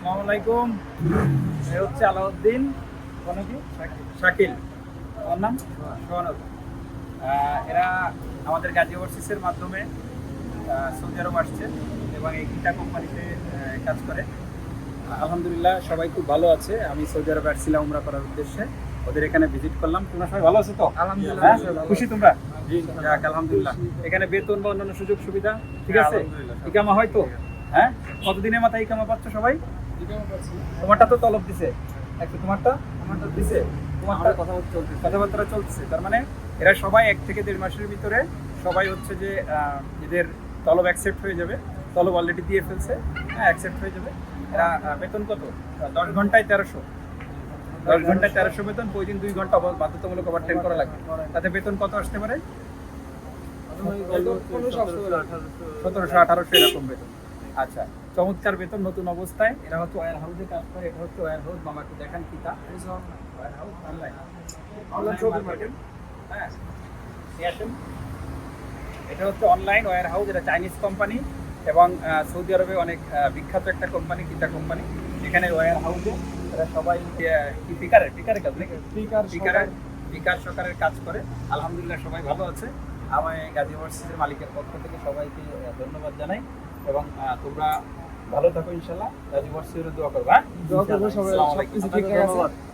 আসসালামু আলাইকুম। এ হচ্ছে আলাউদ্দিন কোন কি? শাকিল। ওর নাম? সোহানুর এরা আমাদের গাজী ওভারসিসের মাধ্যমে সৌদি আরব আসছে এবং এই গীতা কোম্পানিতে কাজ করে। আলহামদুলিল্লাহ সবাই খুব ভালো আছে। আমি সৌদি আরবে আসছিলাম উমরা করার উদ্দেশ্যে। ওদের এখানে ভিজিট করলাম। তোমরা সবাই ভালো আছো তো? আলহামদুলিল্লাহ, হ্যাঁ? খুশি তোমরা? আলহামদুলিল্লাহ। এখানে বেতন বা অন্যান্য সুযোগ সুবিধা ঠিক আছে? ইকামা হয় তো? হ্যাঁ? কতদিনের মাথায় ইকামা পাচ্ছ সবাই? তোমারটা তো তলব দিছে। একটা তোমারটা? আমারটা দিছে? তোমারটা কথাবার্তা চলছে কথাবার্তা চলছে তার মানে এরা সবাই এক থেকে দেড় মাসের ভিতরে সবাই হচ্ছে যে এদের তলব অ্যাকসেপ্ট হয়ে যাবে। তলব অলরেডি দিয়ে ফেলছে। হ্যাঁ অ্যাকসেপ্ট হয়ে যাবে। এরা বেতন কত? দশ ঘন্টায় তেরোশো। দশ ঘন্টায় তেরোশো বেতন প্রতিদিন দুই ঘণ্টা বাধ্যতামূলক ওভার টাইম করা লাগবে তাতে বেতন কত আসতে পারে? সতেরোশো আঠারোশো এরকম বেতন। আচ্ছা চমৎকার বেতন নতুন অবস্থায়। এরা হচ্ছে ওয়ার হাউসে কাজ করে এটা হচ্ছে ওয়ার হাউস মামাকে দেখান কিতা warehouse online online market হ্যাঁ। এটা হচ্ছে অনলাইন ওয়ার হাউস এটা চাইনিজ কোম্পানি এবং সৌদি আরবে অনেক বিখ্যাত একটা কোম্পানি কিতা কোম্পানি এখানে ওয়ার হাউসে এরা সবাই কি পিকারের পিকারের কাজ নাকি পিকার পিকারের পিকার সরকারের কাজ করে। আলহামদুলিল্লাহ সবাই ভালো আছে। আমি গাজী ইউনিভার্সিটির মালিকের পক্ষ থেকে সবাইকে ধন্যবাদ জানাই। এবং তোমরা ভালো থাকো ইনশাল্লাহ। ইউনিভার্সিটির দোয়া করবা হ্যাঁ? দোয়া করব সবাই। সবকিছু ঠিকঠাক আছে?